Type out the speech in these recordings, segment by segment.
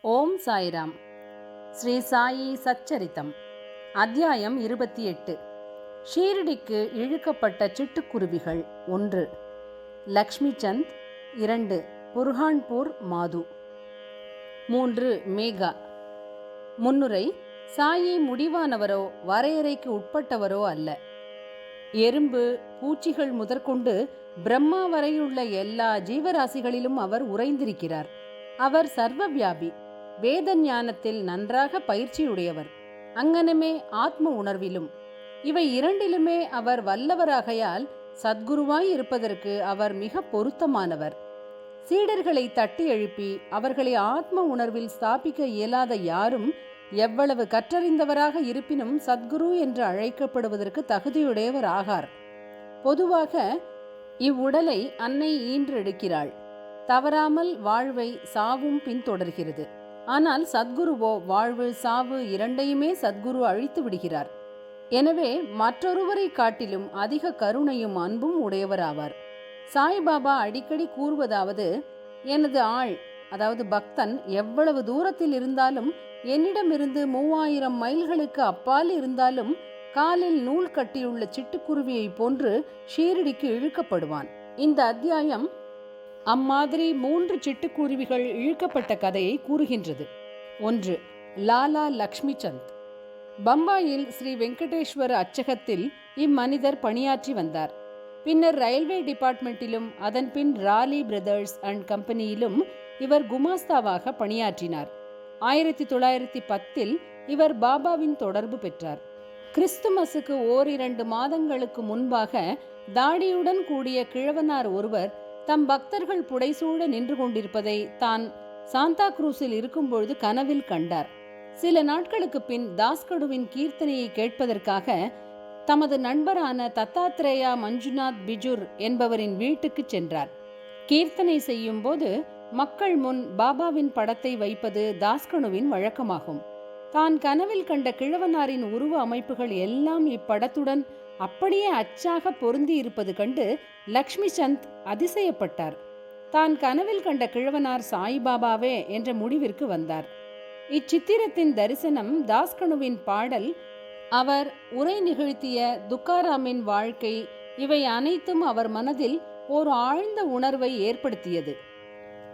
ஓம் சாய்ராம். ஸ்ரீ சாயி சச்சரித்தம் அத்தியாயம் இருபத்தி எட்டு. ஷீரடிக்கு இழுக்கப்பட்ட சிட்டுக்குருவிகள் ஒன்று. லக்ஷ்மி சந்த் இரண்டு. புர்ஹான்பூர் மாது. மூன்று மேகா. முன்னுரை சாயி முடிவானவரோ வரையறைக்கு உட்பட்டவரோ அல்ல. எறும்பு பூச்சிகள் முதற்கொண்டு பிரம்மா வரையுள்ள எல்லா ஜீவராசிகளிலும் அவர் உறைந்திருக்கிறார். அவர் சர்வவியாபி வேத ஞானத்தில் நன்றாக பயிற்சியுடையவர். அங்கனமே ஆத்ம உணர்விலும். இவை இரண்டிலுமே அவர் வல்லவராகையால் சத்குருவாய் இருப்பதற்கு அவர் மிக பொருத்தமானவர். சீடர்களை தட்டி எழுப்பி அவர்களை ஆத்ம உணர்வில் ஸ்தாபிக்க இயலாத யாரும் எவ்வளவு கற்றறிந்தவராக இருப்பினும் சத்குரு என்று அழைக்கப்படுவதற்கு தகுதியுடையவர் ஆகார் பொதுவாக இவ்வுடலை அன்னை ஈன்றெடுக்கிறாள். தவறாமல் வாழ்வை சாவும் பின்தொடர்கிறது. ஆனால் சத்குருவோ வாழ்வு சாவு இரண்டையுமே சத்குரு அழித்து விடுகிறார். எனவே மற்றொருவரை காட்டிலும் அதிக கருணையும் அன்பும் உடையவராவார். சாய்பாபா அடிக்கடி கூறுவதாவது எனது ஆள் அதாவது பக்தன் எவ்வளவு தூரத்தில் இருந்தாலும் என்னிடமிருந்து மூவாயிரம் மைல்களுக்கு அப்பால் இருந்தாலும் காலில் நூல் கட்டியுள்ள சிட்டுக்குருவியைப் போன்று ஷீரடிக்கு இழுக்கப்படுவான். இந்த அத்தியாயம் அம்மாதிரி மூன்று சிட்டுக்குருவிகள் இழுக்கப்பட்ட கதையை கூறுகின்றது. ஒன்று லாலா லக்ஷ்மி சந்த் பம்பாயில் ஸ்ரீ வெங்கடேஸ்வர அச்சகத்தில் இம்மனிதர் பணியாற்றி வந்தார். பின்னர் ரயில்வே டிபார்ட்மெண்ட்டிலும் அதன்பின் ராலி பிரதர்ஸ் அண்ட் கம்பெனியிலும் இவர் குமாஸ்தாவாக பணியாற்றினார். ஆயிரத்தி தொள்ளாயிரத்தி பத்தில் இவர் பாபாவின் தொடர்பு பெற்றார். கிறிஸ்துமஸுக்கு ஓரிரண்டு மாதங்களுக்கு முன்பாக தாடியுடன் கூடிய கிழவனார் ஒருவர் தம் பக்தர்கள் புடைசூழ நின்று கொண்டிருப்பதை தான் சாந்தா குரூஸில் இருக்கும்பொழுது கனவில் கண்டார். சில நாட்களுக்கு பின் தாஸ்கடுவின் கீர்த்தனையை கேட்பதற்காக தமது நண்பரான தத்தாத்ரேயா மஞ்சுநாத் பிஜுர் என்பவரின் வீட்டுக்கு சென்றார். கீர்த்தனை செய்யும் போது மக்கள் முன் பாபாவின் படத்தை வைப்பது தாஸ்கனுவின் வழக்கமாகும். தான் கனவில் கண்ட கிழவனாரின் உருவ அமைப்புகள் எல்லாம் இப்படத்துடன் அப்படியே அச்சாக பொருந்தி இருப்பது கண்டு லக்ஷ்மி சந்த் அதிசயப்பட்டார். தான் கனவில் கண்ட கிழவனார் சாய்பாபாவே என்ற முடிவிற்கு வந்தார். இச்சித்திரத்தின் தரிசனம் தாஸ்கனுவின் பாடல் அவர் உரை நிகழ்த்திய துக்காராமின் வாழ்க்கை இவை அனைத்தும் அவர் மனதில் ஒரு ஆழ்ந்த உணர்வை ஏற்படுத்தியது.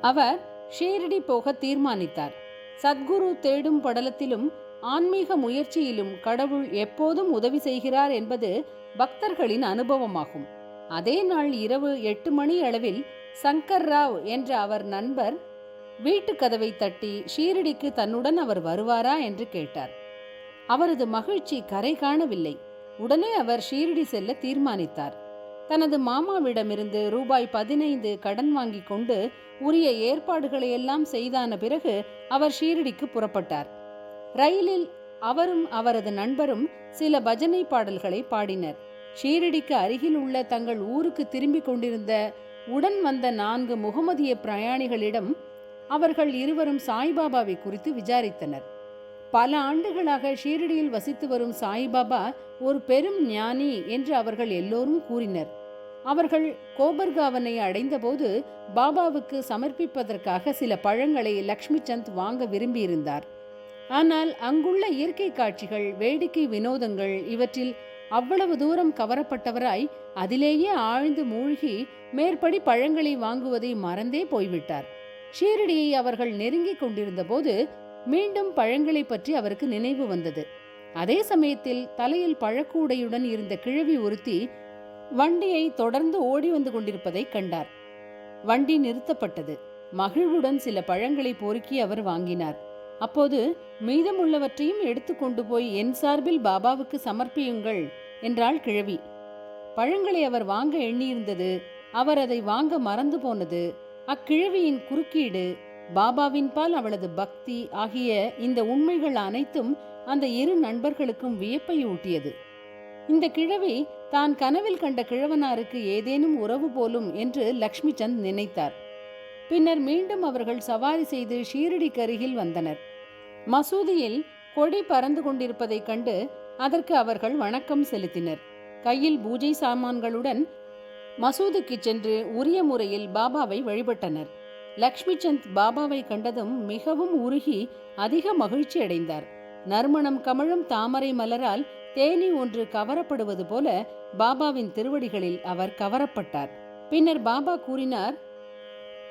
அவர் ஷீரடி போக தீர்மானித்தார். சத்குரு தேடும் படலத்திலும் ஆன்மீக முயற்சியிலும் கடவுள் எப்போதும் உதவி செய்கிறார் என்பது பக்தர்களின் அனுபவமாகும். அதே நாள் இரவு எட்டு மணி அளவில் சங்கர் ராவ் என்ற அவர் நண்பர் வீட்டு கதவை தட்டி ஷீரடிக்கு தன்னுடன் அவர் வருவாரா என்று கேட்டார். அவரது மகிழ்ச்சி கரை காணவில்லை. உடனே அவர் ஷீரடி செல்ல தீர்மானித்தார். தனது மாமாவிடமிருந்து ரூபாய் பதினைந்து கடன் வாங்கி கொண்டு உரிய ஏற்பாடுகளை எல்லாம் செய்தான பிறகு அவர் ஷீரடிக்கு புறப்பட்டார். ரயிலில் அவரும் அவரது நண்பரும் சில பஜனை பாடல்களை பாடினர். ஷீரடிக்கு அருகில் உள்ள தங்கள் ஊருக்கு திரும்பிக் கொண்டிருந்த உடன் வந்த நான்கு முகமதிய பிரயாணிகளிடம் அவர்கள் இருவரும் சாய்பாபாவை குறித்து விசாரித்தனர். பல ஆண்டுகளாக ஷீரடியில் வசித்து வரும் சாய்பாபா ஒரு பெரும் ஞானி என்று அவர்கள் எல்லோரும் கூறினர். அவர்கள் கோபர்காவனை அடைந்தபோது பாபாவுக்கு சமர்ப்பிப்பதற்காக சில பழங்களை லக்ஷ்மி சந்த் வாங்க விரும்பியிருந்தார். ஆனால் அங்குள்ள இயற்கை காட்சிகள் வேடிக்கை வினோதங்கள் இவற்றில் அவ்வளவு தூரம் கவரப்பட்டவராய் அதிலேயே ஆழ்ந்து மூழ்கி மேற்படி பழங்களை வாங்குவதை மறந்தே போய்விட்டார். ஷீரடியை அவர்கள் நெருங்கிக் கொண்டிருந்த போது மீண்டும் பழங்களை பற்றி அவருக்கு நினைவு வந்தது. அதே சமயத்தில் தலையில் பழக்கூடையுடன் இருந்த கிழவி ஒருத்தி வண்டியை தொடர்ந்து ஓடி வந்து கொண்டிருப்பதை கண்டார். வண்டி நிறுத்தப்பட்டது. மகிழ்வுடன் சில பழங்களை பொறுக்கி அவர் வாங்கினார். அப்போது மீதமுள்ளவற்றையும் எடுத்துக்கொண்டு போய் என் சார்பில் பாபாவுக்கு சமர்ப்பியுங்கள் என்றாள் கிழவி. பழங்களை அவர் வாங்க எண்ணியிருந்தது. அவர் அதை வாங்க மறந்து போனது. அக்கிழவியின் குறுக்கீடு பாபாவின் பால் அவளது பக்தி ஆகிய இந்த உண்மைகள் அனைத்தும் அந்த இரு நண்பர்களுக்கும் வியப்பை ஊட்டியது. இந்த கிழவி தான் கனவில் கண்ட கிழவனாருக்கு ஏதேனும் உறவு போலும் என்று லக்ஷ்மி சந்த் நினைத்தார். பின்னர் மீண்டும் அவர்கள் சவாரி செய்து ஷீரடிக்கு அருகில் வந்தனர். மசூதியில் கொடி பறந்து கொண்டிருப்பதைக் கண்டு அதற்கு அவர்கள் வணக்கம் செலுத்தினர். கையில் பூஜை சாமான்களுடன் மசூதிக்கு சென்று உரிய முறையில் பாபாவை வழிபட்டனர். லக்ஷ்மி சந்த் பாபாவை கண்டதும் மிகவும் உருகி அதிக மகிழ்ச்சி அடைந்தார். நறுமணம் கமழும் தாமரை மலரால் தேனி ஒன்று கவரப்படுவது போல பாபாவின் திருவடிகளில் அவர் கவரப்பட்டார். பின்னர் பாபா கூறினார்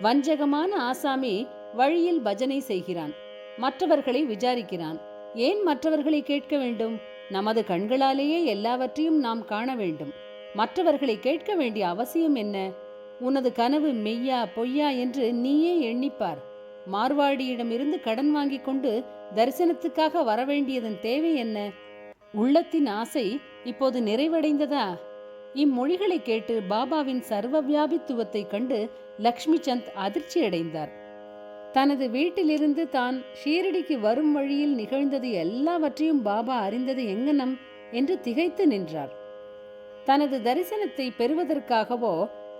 வஞ்சகமான ஆசாமி வழியில் பஜனை செய்கிறான். மற்றவர்களை விசாரிக்கிறான். ஏன் மற்றவர்களை கேட்க வேண்டும்? நமது கண்களாலேயே எல்லாவற்றையும் நாம் காண வேண்டும். மற்றவர்களை கேட்க வேண்டிய அவசியம் என்ன? உனது கனவு மெய்யா பொய்யா என்று நீயே எண்ணிப்பார். மார்வாடியிடமிருந்து கடன் வாங்கிக் கொண்டு தரிசனத்துக்காக வரவேண்டியதன் தேவை என்ன? உள்ளத்தின் ஆசை இப்போது நிறைவடைந்ததா? இம்மொழிகளை கேட்டு பாபாவின் சர்வ வியாபித்துவத்தை கண்டு லக்ஷ்மி சந்த் அதிர்ச்சியடைந்தார். தனது வீட்டிலிருந்து தான் ஷீரடிக்கு வரும் வழியில் நிகழ்ந்தது எல்லாவற்றையும் பாபா அறிந்தது எங்கனம் என்று திகைத்து நின்றார். தனது தரிசனத்தை பெறுவதற்காகவோ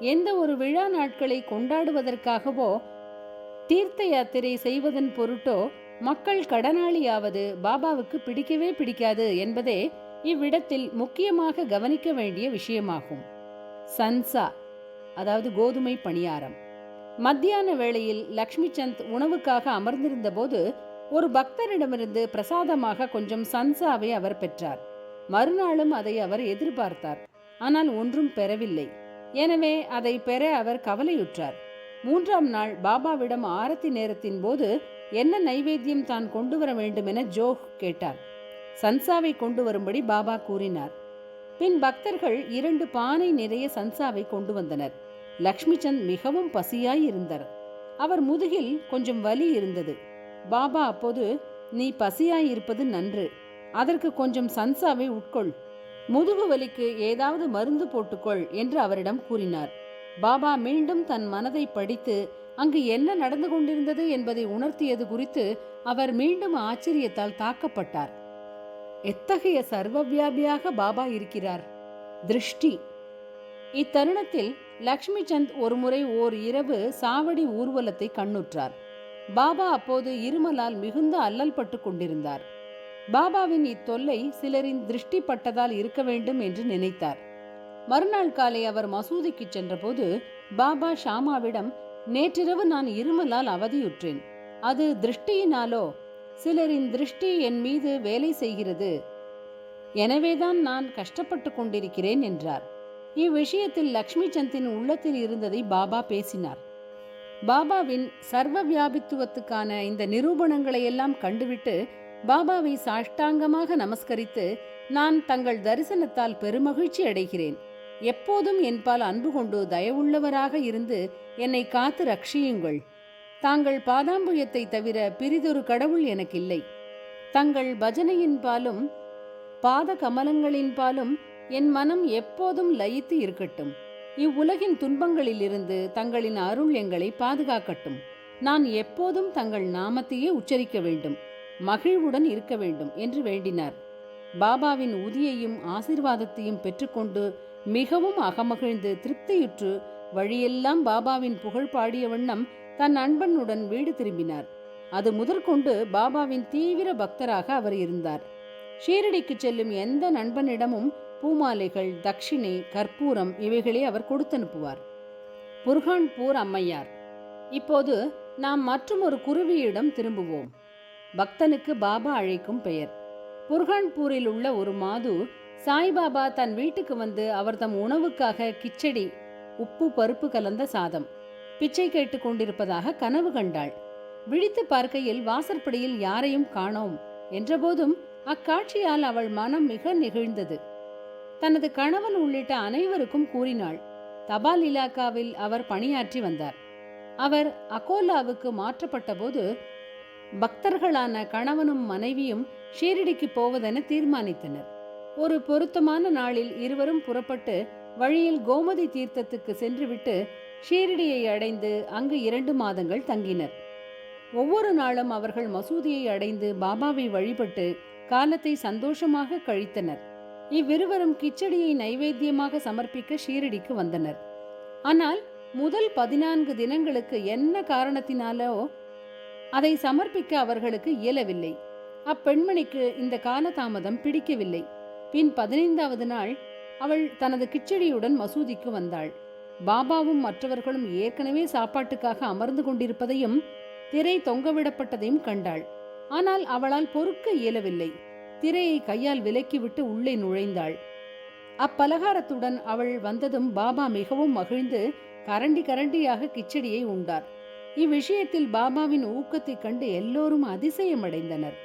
எந்த ஒரு விழா நாட்களை கொண்டாடுவதற்காகவோ தீர்த்த யாத்திரை செய்வதன் பொருட்டோ மக்கள் கடனாளியாவது பாபாவுக்கு பிடிக்கவே பிடிக்காது என்பதே இவ்விடத்தில் முக்கியமாக கவனிக்க வேண்டிய விஷயமாகும். சன்சா அதாவது கோதுமை பணியாரம். மத்தியான வேளையில் லக்ஷ்மி சந்த் உணவுக்காக அமர்ந்திருந்த போது ஒரு பக்தரிடமிருந்து பிரசாதமாக கொஞ்சம் சன்சாவை அவர் பெற்றார். மறுநாளும் அதை அவர் எதிர்பார்த்தார். ஆனால் ஒன்றும் பெறவில்லை. எனவே அதை பெற அவர் கவலையுற்றார். மூன்றாம் நாள் பாபாவிடம் ஆரத்தி நேரத்தின் போது என்ன நைவேத்தியம் தான் கொண்டு வர வேண்டும் என ஜோக் கேட்டார். சன்சாவை கொண்டு வரும்படி பாபா கூறினார். பின் பக்தர்கள் இரண்டு பானை நிறைய சன்சாவை கொண்டு வந்தனர். லக்ஷ்மி சந்த் மிகவும் பசியாய் இருந்தார். அவர் முதுகில் கொஞ்சம் வலி இருந்தது. பாபா அப்போது நீ பசியாய் இருப்பது நன்று. அதற்கு கொஞ்சம் சன்சாவை உட்கொள். முதுகு வலிக்கு ஏதாவது மருந்து போட்டுக்கொள் என்று அவரிடம் கூறினார். பாபா மீண்டும் தன் மனதை படித்து அங்கு என்ன நடந்து கொண்டிருந்தது என்பதை உணர்த்தியது குறித்து அவர் மீண்டும் ஆச்சரியத்தால் தாக்கப்பட்டார். எத்தகைய சர்வவியாபியாக பாபா இருக்கிறார்? திருஷ்டி. இத்தருணத்தில் லக்ஷ்மி சந்த் ஒருமுறை ஓர் இரவு சாவடி ஊர்வலத்தை கண்ணுற்றார். பாபா அப்போது இருமலால் மிகுந்த அல்லல் பட்டு கொண்டிருந்தார். பாபாவின் இத்தொல்லை சிலரின் திருஷ்டி பட்டதால் இருக்க வேண்டும் என்று நினைத்தார். மறுநாள் காலை அவர் மசூதிக்கு சென்றபோது பாபா ஷாமாவிடம் நேற்றிரவு நான் இருமலால் அவதியுற்றேன். அது திருஷ்டியினாலோ சிலரின் திருஷ்டி என் மீது வேலை செய்கிறது. எனவேதான் நான் கஷ்டப்பட்டு கொண்டிருக்கிறேன் என்றார். இவ்விஷயத்தில் லக்ஷ்மி சந்தின் உள்ளத்தில் இருந்ததை பாபா பேசினார். பாபாவின் சர்வ வியாபித்துவத்துக்கான இந்த நிரூபணங்களை எல்லாம் கண்டுவிட்டு பாபாவை சாஷ்டாங்கமாக நமஸ்கரித்து நான் தங்கள் தரிசனத்தால் பெருமகிழ்ச்சி அடைகிறேன். எப்போதும் என்பால் அன்பு கொண்டு தயவுள்ளவராக இருந்து என்னை காத்து ரட்சியுங்கள். தாங்கள் பாதாம்புயத்தை தவிர பிரிதொரு கடவுள் எனக்கில்லை. தங்கள் பஜனையின்பாலும் பாத கமலங்களின்பாலும் என் மனம் எப்போதும் லயித்து இருக்கட்டும். இவ்வுலகின் துன்பங்களிலிருந்து தங்களின் அருள் எங்களை பாதுகாக்கட்டும். நான் எப்போதும் தங்கள் நாமத்தையே உச்சரிக்க வேண்டும். மகிழ்வுடன் இருக்க வேண்டும் என்று வேண்டினார். பாபாவின் உதியையும் ஆசிர்வாதத்தையும் பெற்றுக்கொண்டு மிகவும் அகமகிழ்ந்து திருப்தியுற்று வழியெல்லாம் பாபாவின் புகழ் பாடிய வண்ணம் தன் நண்பனுடன் வீடு திரும்பினார். அது முதற்கொண்டு பாபாவின் தீவிர பக்தராக அவர் இருந்தார். ஷீரடிக்கு செல்லும் எந்த நண்பனிடமும் பூமாலைகள் தட்சிணை கற்பூரம் இவைகளை அவர் கொடுத்தனுப்புவார். புர்ஹான்பூர் அம்மையார் இப்போது நாம் மற்றும் ஒரு குருவியிடம் திரும்புவோம். பக்தனுக்கு பாபா அழைக்கும் பெயர். புர்ஹான்பூரில் உள்ள ஒரு மாது சாய்பாபா தன் வீட்டுக்கு வந்து அவர் தம் உணவுக்காக கிச்சடி உப்பு பருப்பு கலந்த சாதம் பிச்சை கேட்டுக் கொண்டிருப்பதாக கனவு கண்டாள். விழித்து பார்க்கையில் வாசற்படியில் யாரையும் காணோம் என்றபோதும் அக்காட்சியால் அவள் மனம் மிக நெகிழ்ந்தது. தனது கணவன் உள்ளிட்ட அனைவருக்கும் கூறினாள் தபால் இலாக்காவில் அவர் பணியாற்றி வந்தார். அவர் அகோலாவுக்கு மாற்றப்பட்டபோது பக்தர்களான கணவனும் மனைவியும் ஷீரடிக்கு போவதென தீர்மானித்தனர். ஒரு பொருத்தமான நாளில் இருவரும் புறப்பட்டு வழியில் கோமதி தீர்த்தத்துக்கு சென்றுவிட்டு ஷீரடியை அடைந்து அங்கு இரண்டு மாதங்கள் தங்கினர். ஒவ்வொரு நாளும் அவர்கள் மசூதியை அடைந்து பாபாவை வழிபட்டு காலத்தை சந்தோஷமாக கழித்தனர். இவ்விருவரும் கிச்சடியை நைவேத்தியமாக சமர்ப்பிக்க ஷீரடிக்கு வந்தனர். ஆனால் முதல் பதினான்கு தினங்களுக்கு என்ன காரணத்தினாலோ அதை சமர்ப்பிக்க அவர்களுக்கு இயலவில்லை. அப்பெண்மணிக்கு இந்த காலதாமதம் பிடிக்கவில்லை. பின் பதினைந்தாவது நாள் அவள் தனது கிச்சடியுடன் மசூதிக்கு வந்தாள். பாபாவும் மற்றவர்களும் ஏற்கனவே சாப்பாட்டுக்காக அமர்ந்து கொண்டிருப்பதையும் திரை தொங்கவிடப்பட்டதையும் கண்டாள். ஆனால் அவளால் பொறுக்க இயலவில்லை. திரையை கையால் விலக்கிவிட்டு உள்ளே நுழைந்தாள். அப்பலகாரத்துடன் அவள் வந்ததும் பாபா மிகவும் மகிழ்ந்து கரண்டி கரண்டியாக கிச்சடியை உண்டார். இவ்விஷயத்தில் பாபாவின் ஊக்கத்தை கண்டு எல்லோரும் அதிசயமடைந்தனர்.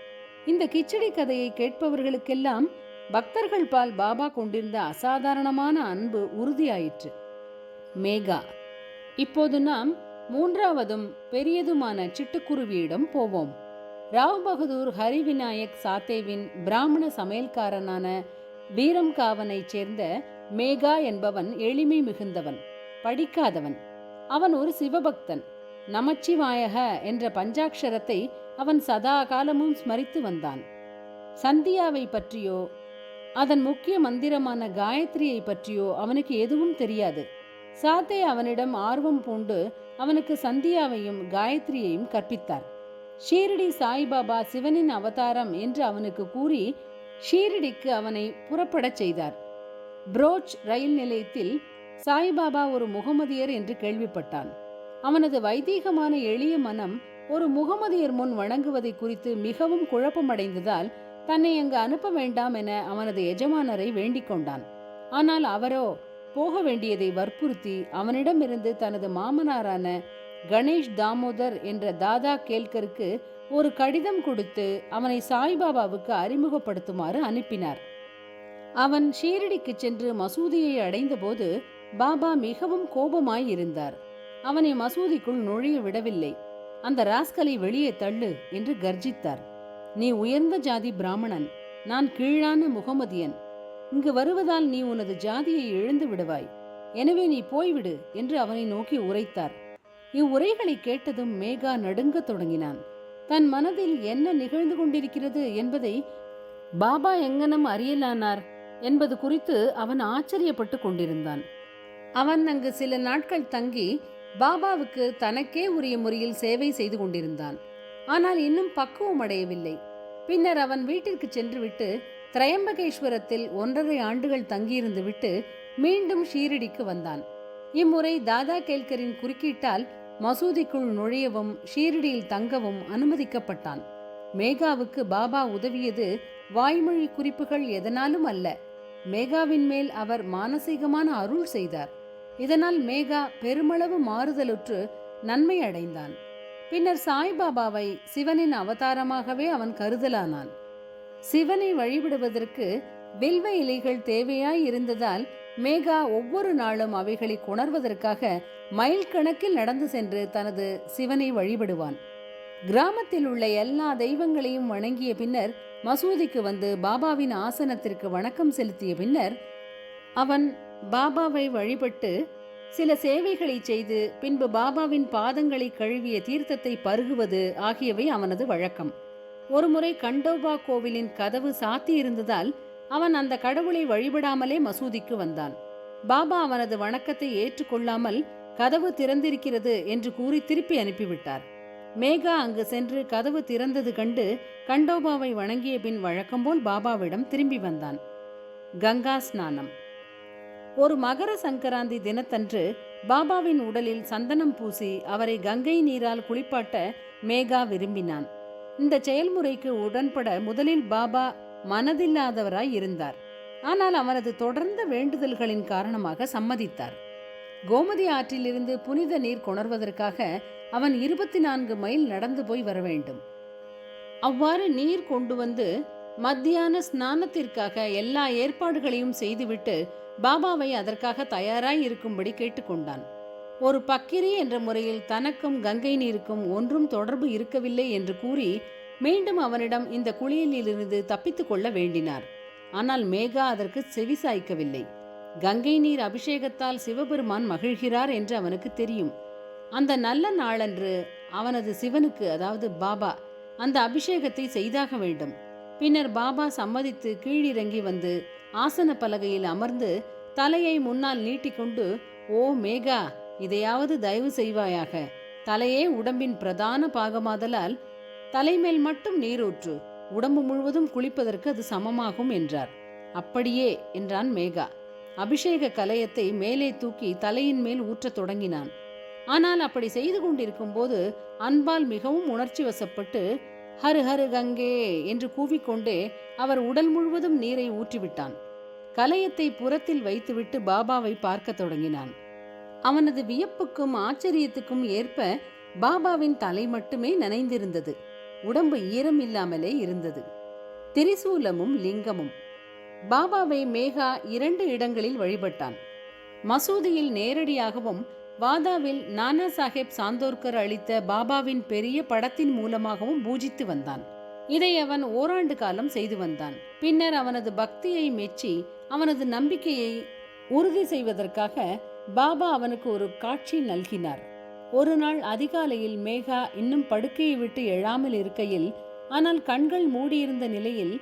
இந்த கிச்சடி கதையை கேட்பவர்களுக்கெல்லாம் பக்தர்கள் பால் பாபா கொண்டிருந்த அசாதாரணமான அன்பு உறுதியாயிற்று. மேகா இப்போது நாம் மூன்றாவதும் பெரியதுமான சிட்டுக்குருவியிடம் போவோம். ராவ் பகதூர் ஹரிவிநாயக் சாத்தேவின் பிராமண சமையல்காரனான வீரம்காவனைச் சேர்ந்த மேகா என்பவன் எளிமை மிகுந்தவன் படிக்காதவன். அவன் ஒரு சிவபக்தன். நமச்சிவாயக என்ற பஞ்சாட்சரத்தை அவன் சதா காலமும் ஸ்மரித்து வந்தான். சந்தியாவை பற்றியோ அதன் முக்கிய மந்திரமான காயத்ரியை பற்றியோ அவனுக்கு எதுவும் தெரியாது. சாத்தே அவனிடம் ஆர்வம் பூண்டு அவனுக்கு சந்தியாவையும் காயத்ரியையும் கற்பித்தார். ஷீரடி சாய்பாபா சிவனின் அவதாரம் என்று அவனுக்கு கூறி ஷீரடிக்கு அவனை புறப்படச் செய்தார். புரோச் ரயில் நிலையத்தில் சாய்பாபா ஒரு முகமதியர் என்று கேள்விப்பட்டான். அவனது வைதீகமான எளிய மனம் ஒரு முகமதியர் முன் வணங்குவதை குறித்து மிகவும் குழப்பமடைந்ததால் தன்னை அங்கு அனுப்ப வேண்டாம் என அவனது எஜமானரை வேண்டிக் கொண்டான். ஆனால் அவரோ போக வேண்டியதை வற்புறுத்தி அவனிடமிருந்து தனது மாமனாரான கணேஷ் தாமோதர் என்ற தாதா கேல்கருக்கு ஒரு கடிதம் கொடுத்து அவனை சாய்பாபாவுக்கு அறிமுகப்படுத்துமாறு அனுப்பினார். அவன் ஷீரடிக்கு சென்று மசூதியை அடைந்தபோது பாபா மிகவும் கோபமாய் இருந்தார். அவனை மசூதிக்குள் நுழைய விடவில்லை. அந்த ராஸ்கலை வெளியே தள்ளு என்று கர்ஜித்தார். நீ உயர்ந்த ஜாதி பிராமணன். நான் கீழான முகமதியன். இங்கு வருவதால் நீ உனது ஜாதியை இழந்து விடுவாய். எனவே நீ போய்விடு என்று அவனை நோக்கி உரைத்தார். இவ்வுரைகளை கேட்டதும் மேகா நடுங்கத் தொடங்கினான். தன் மனதில் என்ன நிகழ்ந்து கொண்டிருக்கிறது என்பதை பாபா எங்கனம் அறியலானார் என்பது குறித்து அவன் ஆச்சரியப்பட்டு கொண்டிருந்தான். அவன் அங்கு சில நாட்கள் தங்கி பாபாவுக்கு தனக்கே உரிய முறையில் சேவை செய்து கொண்டிருந்தான். ஆனால் இன்னும் பக்குவம் அடையவில்லை. பின்னர் அவன் வீட்டிற்கு சென்றுவிட்டு திரையம்பகேஸ்வரத்தில் ஒன்றரை ஆண்டுகள் தங்கியிருந்து விட்டு மீண்டும் ஷீரடிக்கு வந்தான். இம்முறை தாதா கேல்கரின் குறுக்கீட்டால் மசூதிக்குள் நுழையவும் ஷீரடியில் தங்கவும் அனுமதிக்கப்பட்டான். மேகாவுக்கு பாபா உதவியது வாய்மொழி குறிப்புகள் எதனாலும் அல்ல. மேகாவின் மேல் அவர் மானசீகமான அருள் செய்தார். இதனால் மேகா பெருமளவு மாறுதலுற்று நன்மை அடைந்தான் பின்னர் சாய்பாபாவை சிவனின் அவதாரமாகவே அவன் கருதலானான். சிவனை வழிபடுவதற்கு வில்வ இலைகள் தேவையாய் இருந்ததால் மேகா ஒவ்வொரு நாளும் அவைகளை கொணர்வதற்காக மைல் கணக்கில் நடந்து சென்று தனது சிவனை வழிபடுவான். கிராமத்தில் உள்ள எல்லா தெய்வங்களையும் வணங்கிய பின்னர் மசூதிக்கு வந்து பாபாவின் ஆசனத்திற்கு வணக்கம் செலுத்திய பின்னர் அவன் பாபாவை வழிபட்டு சில சேவைகளை செய்து பின்பு பாபாவின் பாதங்களை கழுவிய தீர்த்தத்தை பருகுவது ஆகியவை அவனது வழக்கம். ஒருமுறை கண்டோபா கோவிலின் கதவு சாத்தியிருந்ததால் அவன் அந்த கடவுளை வழிபடாமலே மசூதிக்கு வந்தான். பாபா அவனது வணக்கத்தை ஏற்றுக்கொள்ளாமல் கதவு திறந்திருக்கிறது என்று கூறி திருப்பி அனுப்பிவிட்டார். மேகா அங்கு சென்று கதவு திறந்தது கண்டு கண்டோபாவை வணங்கிய பின் வழக்கம்போல் பாபாவிடம் திரும்பி வந்தான். கங்கா ஸ்நானம். ஒரு மகர சங்கராந்தி தினத்தன்று பாபாவின் உடலில் சந்தனம் பூசி அவரை கங்கை நீரால் குளிப்பாட்ட மேகா விரும்பினான். இந்த செயல்முறைக்கு உடன்பட முதலில் பாபா மனதில்லாதவராய் இருந்தார். ஆனால் அவனது தொடர்ந்த வேண்டுதல்களின் காரணமாக சம்மதித்தார். கோமதி ஆற்றிலிருந்து புனித நீர் கொணர்வதற்காக அவன் இருபத்தி நான்கு மைல் நடந்து போய் வர வேண்டும். அவ்வாறு நீர் கொண்டு வந்து மத்தியான ஸ்நானத்திற்காக எல்லா ஏற்பாடுகளையும் செய்துவிட்டு பாபாவை அதற்காக தயாராய் இருக்கும்படி கேட்டுக்கொண்டான். ஒரு பக்கிரி என்ற முறையில் தனக்கும் கங்கை நீருக்கும் ஒன்றும் தொடர்பு இருக்கவில்லை என்று கூறி மீண்டும் அவனிடம் இந்த குளியலிலிருந்து தப்பித்துக் கொள்ள வேண்டினார். ஆனால் மேகா அதற்கு செவி சாய்க்கவில்லை. கங்கை நீர் அபிஷேகத்தால் சிவபெருமான் மகிழ்கிறார் என்று அவனுக்கு தெரியும். அந்த நல்ல நாளன்று அவனது சிவனுக்கு அதாவது பாபா அந்த அபிஷேகத்தை செய்தாக வேண்டும். பின்னர் பாபா சம்மதித்து கீழிறங்கி வந்து ஆசன பலகையில் அமர்ந்து தலையை முன்னால் நீட்டிக்கொண்டு ஓ மேகா இதையாவது தயவு செய்வாயாக. தலையே உடம்பின் பிரதான பாகமாதலால் தலைமேல் மட்டும் நீரூற்று உடம்பு முழுவதும் குளிப்பதற்கு அது சமமாகும் என்றார். அப்படியே என்றான் மேகா. அபிஷேக கலயத்தை மேலே தூக்கி தலையின் மேல் ஊற்றத் தொடங்கினான். ஆனால் அப்படி செய்து கொண்டிருக்கும் போது அன்பால் மிகவும் உணர்ச்சி வசப்பட்டு ஹரு ஹரு கங்கே என்று கூவிக்கொண்டே அவர் உடல் முழுவதும் நீரை ஊற்றிவிட்டான். கலையத்தை புறத்தில் வைத்துவிட்டு பாபாவை பார்க்கத் தொடங்கினான். அவனது வியப்புக்கும் ஆச்சரியத்துக்கும் ஏற்ப பாபாவின் தலை மட்டுமே நனைந்திருந்தது. உடம்பு ஈரம் இல்லாமலே இருந்தது. திரிசூலமும் லிங்கமும். பாபாவை மேகா இரண்டு இடங்களில் வழிபட்டான். மசூதியில் நேரடியாகவும் வாதாவில் நானா சாஹேப் சாந்தோர்கர் அளித்த பாபாவின் பெரிய படத்தின் மூலமாகவும் பூஜித்து வந்தான். இதை அவன் ஓராண்டு காலம் செய்து வந்தான். பின்னர் அவனது பக்தியை மெச்சி அவனது நம்பிக்கையை உறுதி செய்வதற்காக பாபா அவனுக்கு ஒரு காட்சி நல்கினார். ஒரு நாள் அதிகாலையில் மேகா இன்னும் படுக்கையை விட்டு எழாமல் இருக்கையில் ஆனால் கண்கள் மூடியிருந்த நிலையில்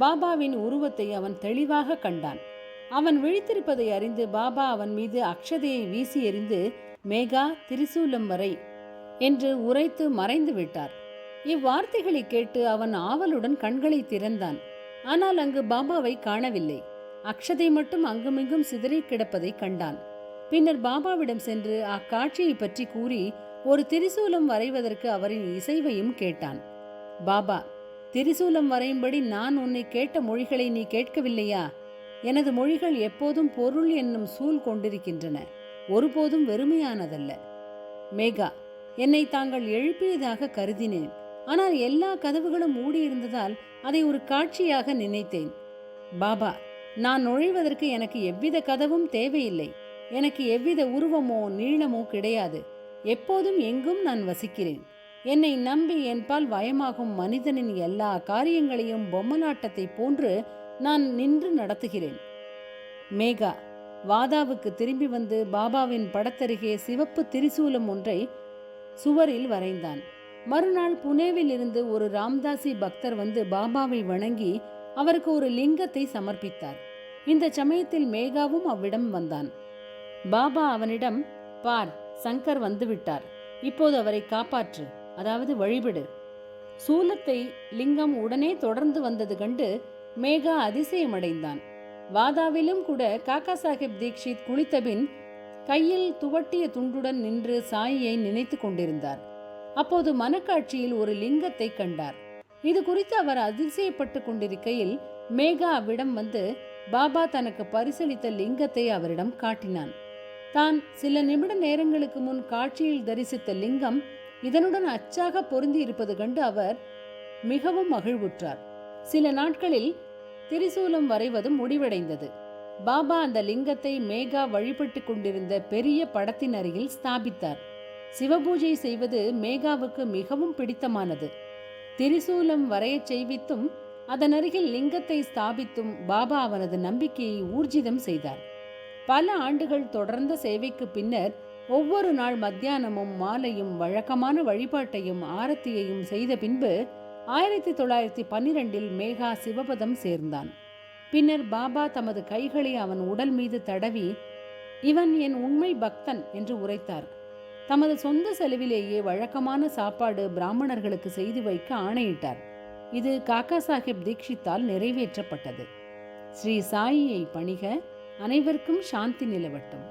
பாபாவின் உருவத்தை அவன் தெளிவாக கண்டான். அவன் விழித்திருப்பதை அறிந்து பாபா அவன் மீது அக்ஷதையை வீசி எறிந்து மேகா திரிசூலம் வரை என்று உரைத்து மறைந்து விட்டார். இவ்வார்த்தைகளை கேட்டு அவன் ஆவலுடன் கண்களை திறந்தான். ஆனால் அங்கு பாபாவை காணவில்லை. அக்ஷதை மட்டும் அங்குமிங்கும் சிதறி கிடப்பதை கண்டான். பின்னர் பாபாவிடம் சென்று அக்காட்சியை பற்றி கூறி ஒரு திரிசூலம் வரைவதற்கு அவரின் இசைவையும் கேட்டான். பாபா திரிசூலம் வரையும்படி நான் உன்னை கேட்ட மொழிகளை நீ கேட்கவில்லையா? எனது மொழிகள் எப்போதும் பொருள் என்னும் சூழ் கொண்டிருக்கின்றன. ஒருபோதும் வெறுமையானதல்ல. மேகா என்னை தாங்கள் எழுப்பியதாக கருதினேன். ஆனால் எல்லா கதவுகளும் மூடியிருந்ததால் அதை ஒரு காட்சியாக நினைத்தேன். பாபா நான் நுழைவதற்கு எனக்கு எவ்வித கதவும் தேவையில்லை. எனக்கு எவ்வித உருவமோ நீளமோ கிடையாது. எப்போதும் எங்கும் நான் வசிக்கிறேன். என்னை நம்பி என்பால் வயமாகும் மனிதனின் எல்லா காரியங்களையும் பொம்மலாட்டத்தை போன்று நான் நின்று நடத்துகிறேன். மேகா வாதாவுக்கு திரும்பி வந்து பாபாவின் படத்தருகே சிவப்பு திரிசூலம் ஒன்றை சுவரில் வரைந்தான். மறுநாள் புனேவில் இருந்து ஒரு ராம்தாசி பக்தர் வந்து பாபாவை வணங்கி அவருக்கு ஒரு லிங்கத்தை சமர்ப்பித்தார். இந்த சமயத்தில் மேகாவும் அவ்விடம் வந்தான். பாபா அவனிடம் பார் சங்கர் வந்துவிட்டார். இப்போது அவரை காப்பாற்று. அதாவது வழிபடு. சூலத்தை லிங்கம் உடனே தொடர்ந்து வந்தது கண்டு மேகா அதிசயமடைந்தான். வாதாவிலும் கூட காக்கா சாஹிப் தீக்ஷித் குளித்தபின் கையில் துவட்டிய துண்டுடன் நின்று சாயியை நினைத்து கொண்டிருந்தார். அப்போது மனக்காட்சியில் ஒரு லிங்கத்தை கண்டார். இது குறித்து அவர் அதிசயப்பட்டு கொண்டிருக்கையில் மேகா அவ்விடம் வந்து பாபா தனக்கு பரிசளித்த லிங்கத்தை அவரிடம் காட்டினான். தான் சில நிமிட நேரங்களுக்கு முன் காட்சியில் தரிசித்த லிங்கம் இதனுடன் அச்சாக பொருந்தி இருப்பது கண்டு அவர் மிகவும் மகிழ்வுற்றார். சில நாட்களில் திரிசூலம் வரைவதும் முடிவடைந்தது. பாபா அந்த லிங்கத்தை மேகா வழிபட்டு கொண்டிருந்த பெரிய படத்தின் அருகில் ஸ்தாபித்தார். சிவபூஜை செய்வது மேகாவுக்கு மிகவும் பிடித்தமானது. திரிசூலம் வரையச் செய்வித்தும் அதன் அருகில் லிங்கத்தை ஸ்தாபித்தும் பாபா அவனது நம்பிக்கையை ஊர்ஜிதம் செய்தார். பல ஆண்டுகள் தொடர்ந்த சேவைக்கு பின்னர் ஒவ்வொரு நாள் மத்தியானமும் மாலையும் வழக்கமான வழிபாட்டையும் ஆரத்தியையும் செய்த பின்பு ஆயிரத்தி தொள்ளாயிரத்தி பன்னிரெண்டில் மேகா சிவபதம் சேர்ந்தான். பின்னர் பாபா தமது கைகளை அவன் உடல் மீது தடவி இவன் என் உண்மை பக்தன் என்று உரைத்தார். தமது சொந்த செலவிலேயே வழக்கமான சாப்பாடு பிராமணர்களுக்கு செய்து வைக்க ஆணையிட்டார். இது காக்கா சாஹிப் தீக்ஷித்தால் நிறைவேற்றப்பட்டது. ஸ்ரீ சாயியை பணிக அனைவருக்கும் சாந்தி நிலவட்டும்.